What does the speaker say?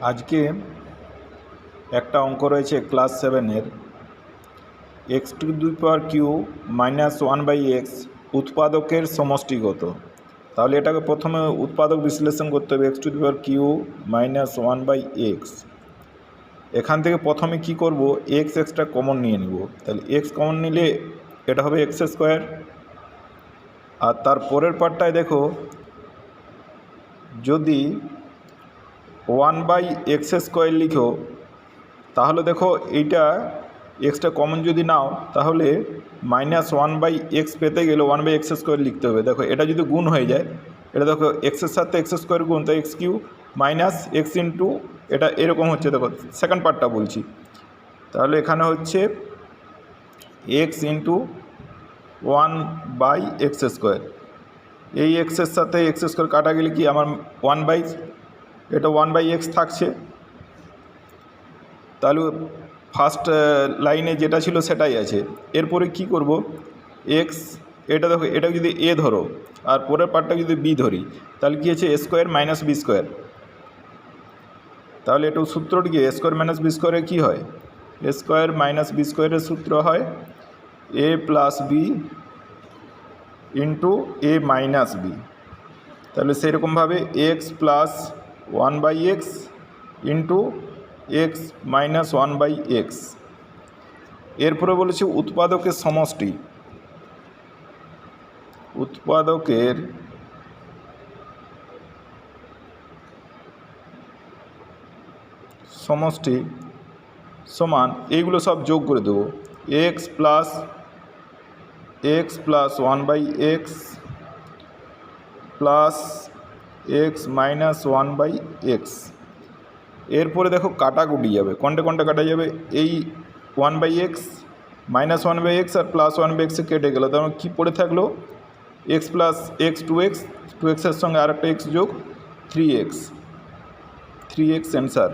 আজকে একটা অঙ্ক রয়েছে ক্লাস সেভেনের। এক্স টু দুই power q minus one by x উৎপাদকের সমষ্টিগত। তাহলে এটাকে প্রথমে উৎপাদক বিশ্লেষণ করতে হবে x to the power q minus one by x. এখান থেকে প্রথমে কি করব? এক্স এক্সটা কমন নিয়ে নিব। তাহলে এক্স কমন নিলে এটা হবে এক্স স্কোয়ার। আর তার পরের পার্টটায় দেখো, যদি ওয়ান বাই এক্স স্কোয়ার লিখো। তাহলে দেখো এইটা এক্সটা কমন যদি নাও, তাহলে মাইনাস ওয়ান বাই এক্স পেতে গেলে ওয়ান বাই এক্স স্কোয়ার লিখতে হবে। দেখো এটা যদি গুণ হয়ে যায়, এটা দেখো এক্সের সাথে এক্স স্কোয়ার গুণ, তাই x q minus x into এটা এরকম হচ্ছে। দেখো সেকেন্ড পার্টটা বলছি। তাহলে এখানে হচ্ছে x into one by x square. এই এক্সের সাথে এক্স স্কোয়ার কাটা গেলে কি আমার ওয়ান বাই এটা ওয়ান বাই এক্স থাকছে। তাহলে ফার্স্ট লাইনে যেটা ছিল সেটাই আছে। এরপরে কি করব? এক্স এটা দেখো এটা যদি এ ধরো, আর পরের পার্টটা যদি বি ধরি, তাহলে কী আছে? A square minus b square তাহলে একটু সূত্রটি কি? এ স্কোয়ার মাইনাস বি স্কোয়ারে কী হয়? এ স্কোয়ার মাইনাস বি স্কোয়ারের সূত্র হয় a plus b into a minus b তাহলে সেরকমভাবে x plus one by x into x minus one by x. এরপরে বলেছে উৎপাদকের সমষ্টি। উৎপাদকের সমষ্টি সমান এইগুলো সব যোগ করে দেবো। X plus x plus one by x plus x minus one by x. এরপরে দেখো কাটাকুটি যাবে। কোনটা কোনটা কাটা যাবে? এই one by x, minus one by x R plus one by এক্সে কেটে গেলো। তার মানে কী পড়ে থাকল? X plus x two x, two এক্সের সঙ্গে আরেকটা এক্স যোগ three x. Three x answer